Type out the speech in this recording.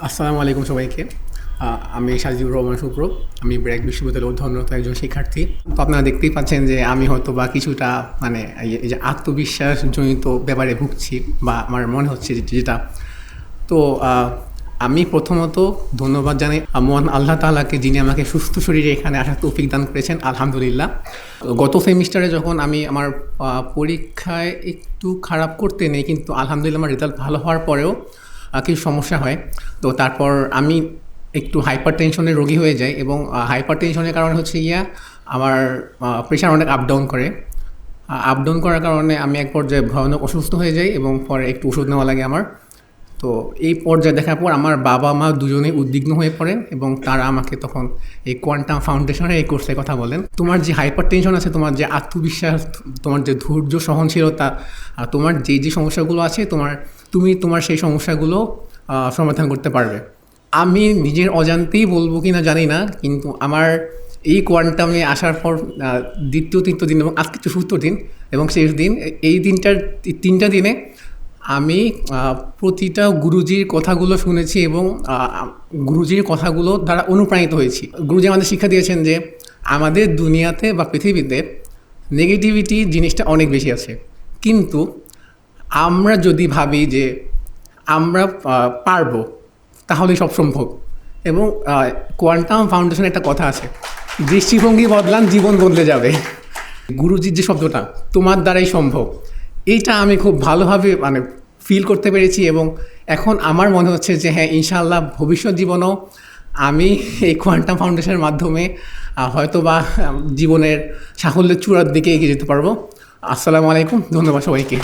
আসসালামু আলাইকুম সবাইকে। আমি সাজিদুর রহমান শুক্র। আমি ব্র্যাক বিশ্ববিদ্যালয়ে অধ্যয়নরত একজন শিক্ষার্থী। তো আপনারা দেখতেই পাচ্ছেন যে আমি হয়তো বা কিছুটা মানে এই- যে আত্মবিশ্বাসজনিত ব্যাপারে ভুগছি বা আমার মনে হচ্ছে যেটা। তো আমি প্রথমত ধন্যবাদ জানাই মহান আল্লাহ তাআলাকে যিনি আমাকে সুস্থ শরীরে এখানে আসার তৌফিক দান করেছেন, আলহামদুলিল্লাহ। গত সেমিস্টারে যখন আমি আমার পরীক্ষায় একটু খারাপ করতে নেই, কিন্তু আলহামদুলিল্লাহ আমার রেজাল্ট ভালো হওয়ার পরেও কিছু সমস্যা হয়? তো তারপর আমি একটু হাইপার টেনশনের রোগী হয়ে যাই এবং হাইপার টেনশনের কারণে হচ্ছে গিয়া আমার প্রেশার অনেক আপ ডাউন করে। আপ ডাউন করার কারণে আমি এক পর্যায়ে ভয়ানক অসুস্থ হয়ে যাই এবং পরে একটু ওষুধ নেওয়া লাগে আমার। তো এই পর্যায়ে দেখার পর আমার বাবা মা দুজনেই উদ্বিগ্ন হয়ে পড়ে এবং তারা আমাকে তখন এই কোয়ান্টাম ফাউন্ডেশনের এই কোর্সের কথা বলেন। তোমার যে হাইপার টেনশন আছে, তোমার যে আত্মবিশ্বাস, তোমার যে ধৈর্য সহনশীলতা, আর তোমার যে যে সমস্যাগুলো আছে, তোমার তুমি তোমার সেই সমস্যাগুলো সমাধান করতে পারবে। আমি নিজের অজান্তেই বলব কি না জানি না, কিন্তু আমার এই কোয়ান্টামে আসার পর দ্বিতীয়, তৃতীয় দিন এবং আজকে চতুর্থ দিন এবং শেষ দিন, এই দিনটার তিনটা দিনে আমি প্রতিটা গুরুজির কথাগুলো শুনেছি এবং গুরুজির কথাগুলো দ্বারা অনুপ্রাণিত হয়েছি। গুরুজি আমাদের শিক্ষা দিয়েছেন যে, আমাদের দুনিয়াতে বা পৃথিবীতে নেগেটিভিটি জিনিসটা অনেক বেশি আছে। কিন্তু আমরা যদি ভাবি যে আমরা পারব, তাহলে সব সম্ভব। এবং কোয়ান্টাম ফাউন্ডেশনে একটা কথা আছে, দৃষ্টিভঙ্গি বদলান, জীবন বদলে যাবে। গুরুজির যে শব্দটা, তোমার দ্বারাই সম্ভব এইটা আমি খুব ভালোভাবে মানে ফিল করতে পেরেছি এবং এখন আমার মনে হচ্ছে যে হ্যাঁ ইনশাআল্লাহ ভবিষ্যৎ জীবনেও আমি এই কোয়ান্টাম ফাউন্ডেশনের মাধ্যমে হয়তো বা জীবনের সাফল্যের চূড়ার দিকে এগিয়ে যেতে পারব। আসসালামু আলাইকুম, ধন্যবাদ সবাইকে।